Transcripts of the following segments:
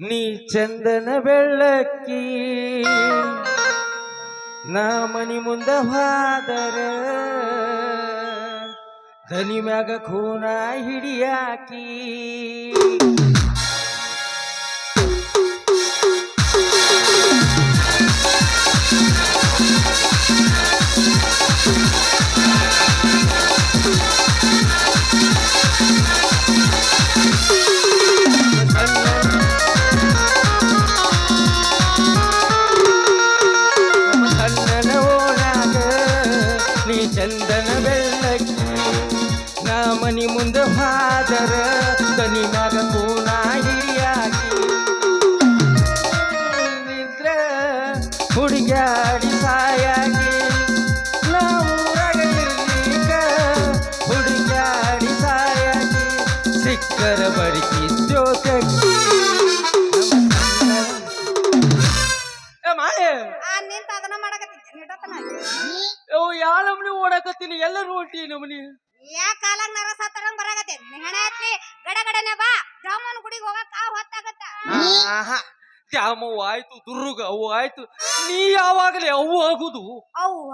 ನೀ ಚಂದನ ಬೆಳ್ಳಕ್ಕಿ ನಾ ಮನಿ ಮುಂದ ಹಾದರ ದನಿ ಮ್ಯಾಗ ಖೂನ ಹಿಡಿಯಾಕಿ. ನಮ್ಮ ಹುಡುಗ್ಯಾಡಿ ಸಾಯಾಗಿ ನಾವು ಇರ್ಲಿಕ್ಕ ಹುಡುಗಾಡಿ ಸಾಯಾಗಿ ಸಿಕ್ಕರ ಬಡಿಕಿ ಜೋತಕ್ಕಿ ನಿಂತ ಅದನ್ನ ಮಾಡಕತ್ತಿದ್ದೆ ಓ ಯಾವ ನಮ್ನಿ ಓಡಾಕತ್ತೀನಿ ಎಲ್ಲರೂ ಹೊಂಟಿ ನಮ್ನಿ ಯಾ ಕಾಲಾಗ ನರ ಸತ್ತರಂಗ್ ಬರಾಕತ್ತೆ. ಹೆಣ ಹತ್ಲಿ ಗಡ ಗಡನೆ ಬಾ ದ್ರಾಮನ್ ಗುಡಿಗೆ ಹೋಗಕ್ಕ ಹೊತ್ತಾಗತ್ತ? ದ್ಯಾಮವ್ವ ಆಯ್ತು, ದುರ್ಗ ಅವ್ವ ಆಯ್ತು. ನೀ ಯಾವಾಗಲೇ ಅವು ಆಗುದು? ಅವ್ವ?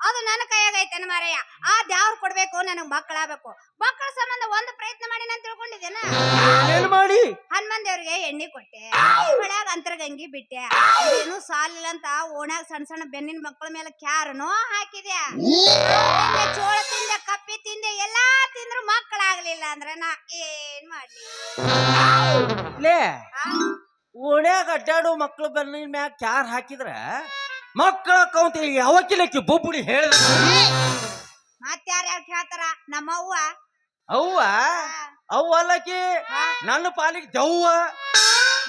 ಅದು ನನ್ನ ಕೈಯಾಗ ಮಾರಯ್ಯ? ಆ ದ್ಯಾವ್ರು ಕೊಡ್ಬೇಕು, ನನಗ್ ಮಕ್ಕಳಾಗಬೇಕು. ಮಕ್ಕಳ ಸಂಬಂಧ ಒಂದು ಪ್ರಯತ್ನ ಮಾಡಿ ನಾನು ತಿಳ್ಕೊಂಡಿದ್ದೇನ? ಹನುಮನ್ ದೇವ್ರಿಗೆ ಎಣ್ಣೆ ಕೊಟ್ಟೆ ಹೊಳ್ಯಾಗ ಅಂತರ್ಗಂಗಿ ಬಿಟ್ಟೆ. ಏನು ಸಾಲಿಲ್ಲ ಅಂತ ಓಣ್ಯಾಗ ಸಣ್ಣ ಸಣ್ಣ ಬೆನ್ನಿನ ಮಕ್ಕಳ ಮೇಲೆ ಕ್ಯಾರನೋ ಹಾಕಿದೆ. ಚೋಳ ತಿಂದೆ ಕಪ್ಪಿ ತಿಂದೆ ಎಲ್ಲಾ ತಿಂದ್ರು ಮಕ್ಕಳಾಗ್ಲಿಲ್ಲ ಅಂದ್ರೆ ನಾ ಏನ್ ಮಾಡ್ಲಿ? ಲೇ? ಓಣ್ಯಾಗ ಅಡ್ಡಾಡು ಮಕ್ಳು ಬೆನ್ನಿನ ಮ್ಯಾಗ ಕ್ಯಾರ್ ಹಾಕಿದ್ರ ಮಕ್ಕಳ ಕೌಂತಿ ಯಾವಕ್ಕಿಲಕ್ಕಿ ಬೊಬ್ಬುಡಿ ಹೇಳ ಮತ್ತೆ ಯಾರು ಕೇಳ್ತಾರ? ನಮ್ಮವ್ವ. ಅವ್ವ? ಅಲ್ಲಕಿ? ನನ್ನ ಪಾಲಿಗೆ ದವ್ವ.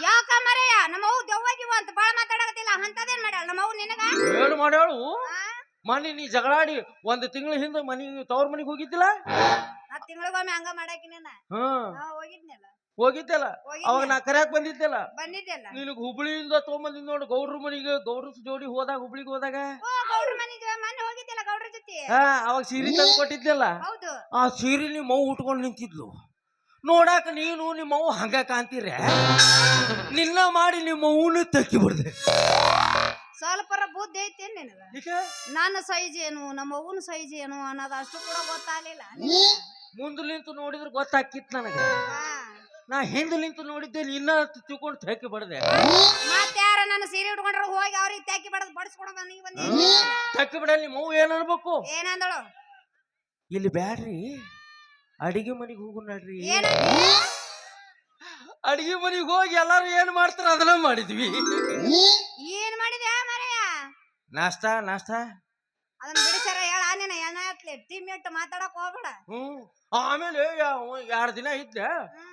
ಯಾಕ ಮರೆಯ? ನಮ್ಮವ್ವ ದೆವ್ವಾಗಿವ ಅಂತ ಬಾಳ ಮಾತಾಡಕತ್ತಿಲ್ಲ. ಅಂತದೇನ್ ಮಾಡ್ಯಾಳ? ನಮ್ಮವ್ವ ನಿನಗ? ಏನು ಮಾಡ್ಯಾಳು? ಮನಿ ಮನೆ ನೀ ಜಗಳಾಡಿ ಒಂದ್ ತಿಂಗಳ ಹಿಂದೆ ಮನಿ ತವ್ರ ಮನಿಗೆ ಹೋಗಿದ್ದಿಲ್ಲ? ಆ ತಿಂಗಳಿಗೊಮ್ಮೆ ಹಂಗ ಮಾಡಾಕಿ ನೀನ ಹ್ಮ್ ಹೋಗಿದ್ನಲ್ಲ. ಹೋಗಿದ್ದಲ್ಲ? ಅವಾಗ ನಾ ಕರ್ಯಾಕ್ ಬಂದಿದ್ದಲ್ಲ? ಬಂದಿದ್ದಲ್ಲ. ನಿನಗ್ ಹುಬ್ಳಿಯಿಂದ ತಗೊಂಬಂದಿದ್ ನೋಡು ಗೌಡ್ರ ಮನಿಗೆ ಗೌಡ್ರ ಜೋಡಿ ಹೋದಾಗ ಹುಬ್ಳಿಗೆ ಹೋದಾಗ. ಗೌಡ್ರ ಮನೆ ಮೊನ್ನೆ ಹೋಗಿದ್ದಿಲ್ಲ ಗೌಡ್ರ ಜೊತೆ? ಹಾ ಅವಾಗ ಸೀರೆ ತಂದು ಕೊಟ್ಟಿದ್ದಲ್ಲ ಆ ಸೀರೆ ನಿಮ್ಮ ಮೌ ಉಟ್ಕೊಂಡು ನಿಂತಿದ್ಲು. ನೋಡಾಕ ನೀನು ನಿಮ್ಮ ಮೌ ಹಂಗ ಕಾಣ್ತೀರ ನಿನ್ನ ಮಾಡಿ ನಿಮ್ಮ ಅವನು ತಕ್ಕಿ ಬಿಡ್ದೆ. ಸ್ವಲ್ಪರ ಬುದ್ಧಿ ಐತಿ ನಿನಗ? ನನ್ನ ಸೈಜ್ ಏನು ನಮ್ಮ ಅವ್ವನ ಸೈಜ್ ಏನು ಅನ್ನೋದು ಅಷ್ಟು ಕೂಡ ಗೊತ್ತಾಗ್ಲಿಲ್ಲ. ಮುಂದೆ ನಿಂತು ನೋಡಿದ್ರೆ ಗೊತ್ತಾಕಿತ್ತು ನನಗೆ. ನಾ ಹಿಂದೆ ನಿಂತು ನೋಡಿದ್ದೆ ನಿನ್ನ ತಿಳ್ಕೊಂಡು ತಕ್ಕಿ ಬಿಡ್ದೆ. ಮತ್ತಾರ ನನ್ನ ಸೀರೆ ಉಟ್ಕೊಂಡ್ರೆ ಹೋಗಿ ಅವ್ರಿಗೆ ತಕ್ಕಿ ಬಡದ್ ಬಡಿಸ್ಕೊಡ ನನಗೆ ಬಂದಿ ತಕ್ಕಿ ಬಿಡ ನಿಮ್ಮ ಮೌ ಏನ್ ಅನ್ಬೇಕು? ಏನಂದಳು? ಇಲ್ಲಿ ಬ್ಯಾಡ್ರಿ. ಅಡಿಗೆ ಮನೆಗೆ ಹೋಗು ನಡ್ರಿ. ಏನ ಅಡಿಗೆ ಮನೆಗೆ ಹೋಗಿ ಎಲ್ಲಾರು ಏನ್ ಮಾಡ್ತಾರ ಅದನ್ನ ಮಾಡಿದ್ವಿ. ಏನ್ ಮಾಡಿದ್ಯಾ ಮರೆಯ? ನಾಷ್ಟಾ ನಾಷ್ಟಾ? ಅದನ್ನ ಬಿಡಿಸ್ಯಾರ ಹೇಳ ನೀನ ಏನ ಹತ್ಲಿ ಟೀಮ್ ಇಟ್ಟು ಮಾತಾಡಕ್ ಹೋಗ್ಬೇಡ. ಹ್ಮ್. ಆಮೇಲೆ ಎರಡು ದಿನ ಇದ್ದೆ.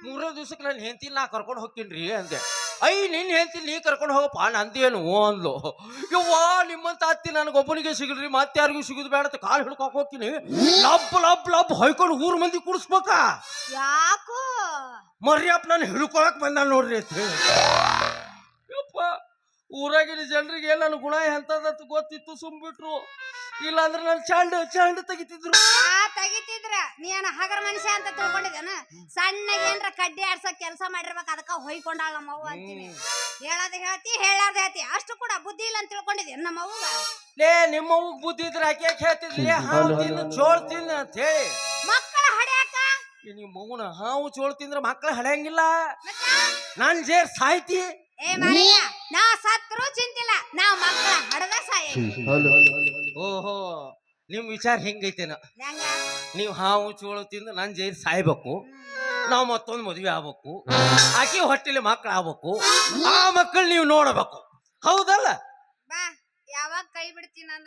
ಮೂರು ದಿವಸಕ್ಕೆ ನಾನು ಹೆಂಡತಿ ನಾ ಕರ್ಕೊಂಡು ಹೋಗ್ತೀನಿ ಅಂದೆ. ಐ ನಿನ್ನ ಹೆಂಡತಿ ನೀ ಕರ್ಕೊಂಡು ಹೋಗಪ್ಪ ನಂದೇನು ಅಂದ್ಲು. ಯವ್ವಾ ನಿಮ್ಮಂತ ಅತ್ತಿ ನನಗೊಬ್ಬನಿಗೆ ಸಿಗಲ್ರಿ ಮತ್ತೆ ಯಾರಿಗೂ ಸಿಗುದು ಬೇಡ ಅಂತ ಕಾಲು ಹಿಡ್ಕೊಕ್ ಹೋಗ್ತೀನಿ. ಲಬ್ ಲಬ್ ಲಬ್ ಹೊಯ್ಕೊಂಡು ಊರ್ ಮಂದಿ ಕುಡಿಸ್ಬೇಕ. ಯಾಕೋ? ಮರ್ಯಪ್ಪ ನಾನು ಹಿಡ್ಕೊಳಕ್ ಬಂದ ನೋಡ್ರಿ ಅಂತ ಯಪ್ಪ ಊರಾಗಿನ ಜನರಿಗೆ ನನ್ನ ಗುಣ ಎಂತದಂತ ಗೊತ್ತಿತ್ತು ಸುಮ್ಬಿಟ್ರು. ಇಲ್ಲಾಂದ್ರೆ ನಾನು ಚಂಡು ಚಂಡ ತೆಗಿತಿದ್ರು. ಆ ತೆಗಿತಿದ್ರ. ನೀ ಏನ ಹಗರ ಮನುಷ್ಯ ಅಂತ ತಿಳ್ಕೊಂಡಿದ್ದೇನ? ಸಣ್ಣಗೆ ಏನ್ರ ಕಡ್ಡಿ ಆಡ್ಸಕ್ ಕೆಲಸ ಮಾಡಿರ್ಬೇಕು ಅದಕ್ಕ ಹೊಯ್ಕೊಂಡಾಳ ನಮ್ಮ ಅವ್ವ ಅಂತೀನಿ. ಹೇಳದ ಹೇಳ್ತಿ ಹೇಳಾರ್ದ ಹೇಳ್ತಿ. ಅಷ್ಟು ಕೂಡ ಬುದ್ಧಿ ಇಲ್ಲ ಅಂತ ತಿಳ್ಕೊಂಡಿದ್ದೆ ನಮ್ಮ ಅವ್ವಗ ಲೇ ನಿಮ್ಮ ಅವ್ವಗ್ ಬುದ್ಧಿ ಇದ್ರೆ ಆಕೆ ಯಾಕೆ ಹೇಳ್ತಿದ್ಲಿ? ಹಾವು ತಿನ್ನು ಚೋಳ್ ತಿನ್ನು ಅಂತ ಹೇಳಿ. ಮಕ್ಕಳ ಹಡ್ಯಾಕ? ಈ ನಿಮ್ಮ ಮಗುನ ಹಾವು ಚೋಳ್ ತಿಂದ್ರೆ ಮಕ್ಳು ಹಳೆಯಂಗಿಲ್ಲ? ನಾನ್ ಜೇರ್ ಸಾಯ್ತಿ. ಏ ಮಾರಿಯ ನಾ ಸತ್ರು ಚಿಂತಿಲ್ಲ ನಾ ಮಕ್ಕಳ ಹಡದ ಸಾಯ ಓಹೋ ನಿಮ್ ವಿಚಾರ ಹೆಂಗೈತೇನ. ನೀವ್ ಹಾವು ಚೋಳು ತಿಂದು ನನ್ ಜೈನ್ ಸಾಯ್ಬೇಕು. ನಾವು ಮತ್ತೊಂದು ಮದುವೆ ಆಗ್ಬೇಕು. ಆಕೆ ಹೊಟ್ಟೆಲಿ ಮಕ್ಳು ಆಗ್ಬೇಕು. ಆ ಮಕ್ಕಳು ನೀವು ನೋಡಬೇಕು. ಹೌದಲ್ಲ? ಯಾವಾಗ ಕೈ ಬಿಡ್ತೀನಿ ನಾನು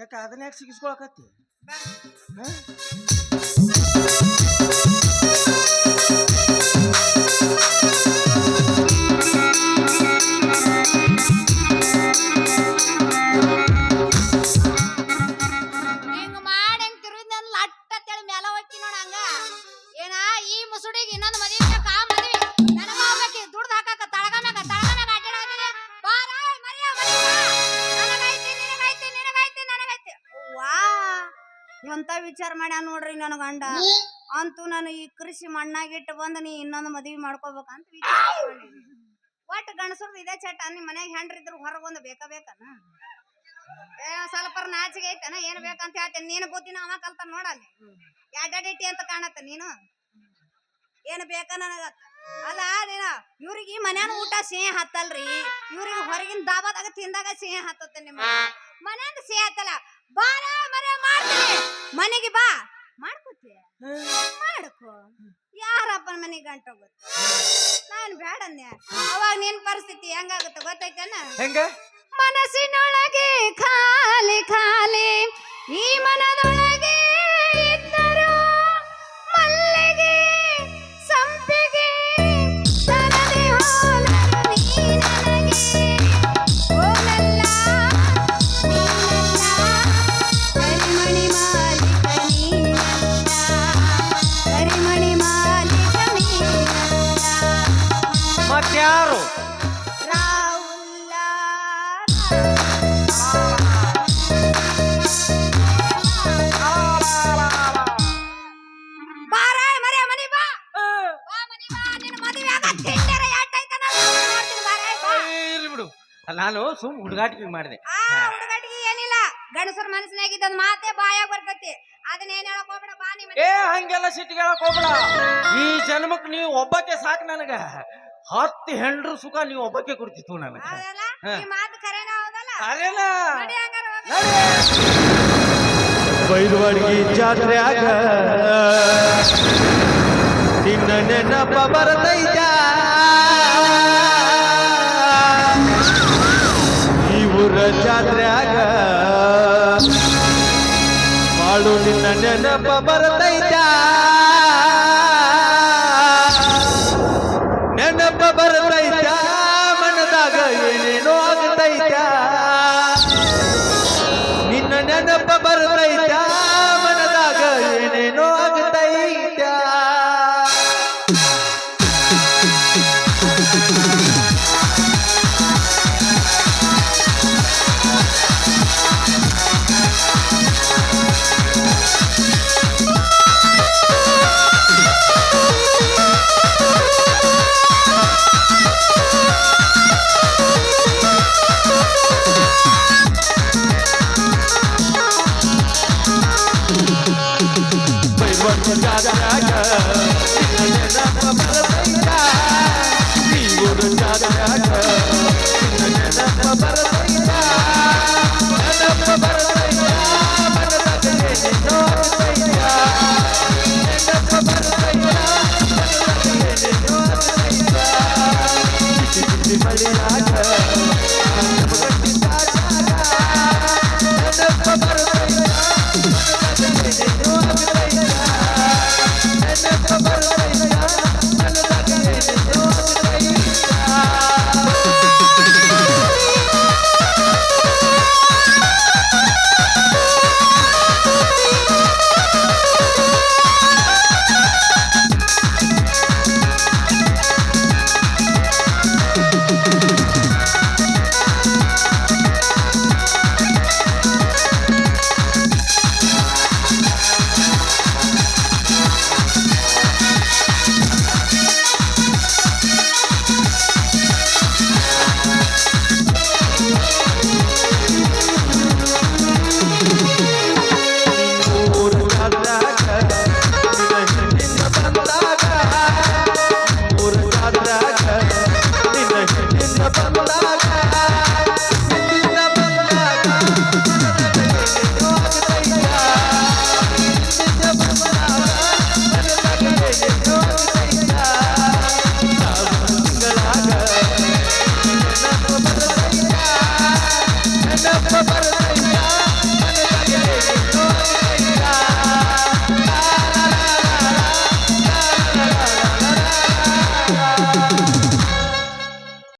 ಯಾಕೆ ಅದನ್ನ ಯಾಕೆ ಸಿಗಿಸ್ಕೊಳಕತ್ತಿ ವಿಚಾರ ಮಾಡ್ಯಾನ ನೋಡ್ರಿ ನನ್ನ ಗಂಡ. ಅಂತೂ ನಾನು ಈ ಕೃಷಿ ಮಣ್ಣಾಗಿಟ್ಟು ಬಂದು ನೀ ಇನ್ನೊಂದು ಮದ್ವಿ ಮಾಡ್ಕೋಬೇಕಂತ ಒಟ್ಟು ಗಣಸರ್ದು ಇದೇ ಚಟ ನಿಮ್ಮ ಮನ್ಯಾಗ ಹೆಂಡ್ರಿದ್ರು ಹೊರಗೆ ಒಂದು ಬೇಕ ಬೇಕನ? ಸ್ವಲ್ಪ ನಾಚಿಗೆ ಐತನ? ಏನ್ ಬೇಕಂತ ಹೇಳ್ತೇನೆ. ನೀನು ಬುದ್ಧಿನ ಅವ ಕಲ್ತ ನೋಡಲ್ಲಿ ಎಡ್ಡಡಿಟ್ಟಿ ಅಂತ ಕಾಣತ್ತ ನೀನು? ಏನು ಬೇಕ ನನಗ? ಅಲ್ಲ ನೀನ ಇವ್ರಿಗೆ ಮನ್ಯಾನ ಊಟ ಸಿಹಿ ಹತ್ತಲ್ರಿ. ಇವ್ರಿಗೆ ಹೊರಗಿನ ದಾಬಾದಾಗ ತಿಂದಾಗ ಸಿಹಿ ಹತ್ತತ್ತೆ ನಿಮ್ಮ ಮನ್ಯಾಗ ಸಿಹಿ ಹತ್ತಲ್ಲ. ಬಾರ ಮನೆ ಮಾಡ್ತೀನಿ. ಮನೆಗೆ ಬಾ. ಮಾಡ್ಕೋತಿ ಮಾಡ್ಕೋ. ಯಾರಪ್ಪನ ಮನೆಗೆ ಗಂಟ ಹೋಗುತ್ತೆ ನಾನು ಬೇಡ ಅಂದೆ ಅವಾಗ ನಿನ್ ಪರಿಸ್ಥಿತಿ ಹೆಂಗಾಗುತ್ತೆ ಗೊತ್ತೈತೇನ ಹೆಂಗ? ಮನಸ್ಸಿನೊಳಗೆ ಖಾಲಿ ಖಾಲಿ ನಾನು ಸುಮ್ ಹುಡುಗಾಟಿಗೆ ಮಾಡಿದೆ. ಆ ಹುಡುಗಾಟಿಗೆ ಏನಿಲ್ಲ. ಗಂಡಸರ ಮನಸ್ಸಿನಾಗಿದ್ದ ಮಾತೆ ಬಾಯಾಗ ಬರ್ತೈತಿ. ಅದನ್ನ ಏನ್ ಹೇಳಕ್ ಹೋಗ್ಬೇಡ ಬಾ ನೀ ಮನೆ ಏ ಹಂಗೆಲ್ಲ ಸಿಟ್ಟಿಗೆ ಹೇಳಕ್ ಹೋಗ್ಬೇಡ. ಈ ಜನ್ಮಕ್ ನೀವು ಒಬ್ಬಕ್ಕೆ ಸಾಕು ನನಗ. ಹತ್ತು ಹೆಂಡ್ರು ಸುಖ ನೀವು ಒಬ್ಬಕ್ಕೆ ಕೊಡ್ತಿತ್ತು ನನಗ. ಹೌದಲ್ಲ. ಈ ಮಾತು ಕರೆನ ಹೌದಲ್ಲ? ಅದೇನ? ನಡಿ ಹಂಗಾರ ಜಾತ್ರ್ಯಾಗ ನಿನ್ನ ನೆನಪ ಬರತೈತ. ನಿನ್ನ ಚಾದರಾಗ ನೆನಪ ಬರತೈತ ನೀರು ಚಾದರಾಗ ನೆನಪ ಬರತೈತ ನೆನಪ ಬರತೈತ ಬರತೈತೆ ನೋಡತೈತ ನೆನಪ ಬರತೈತ ಬರತೈತೆ ನೋಡತೈತ ಬಿಸಿ ಬಿಸಿ ಮಳೆಯಾಗ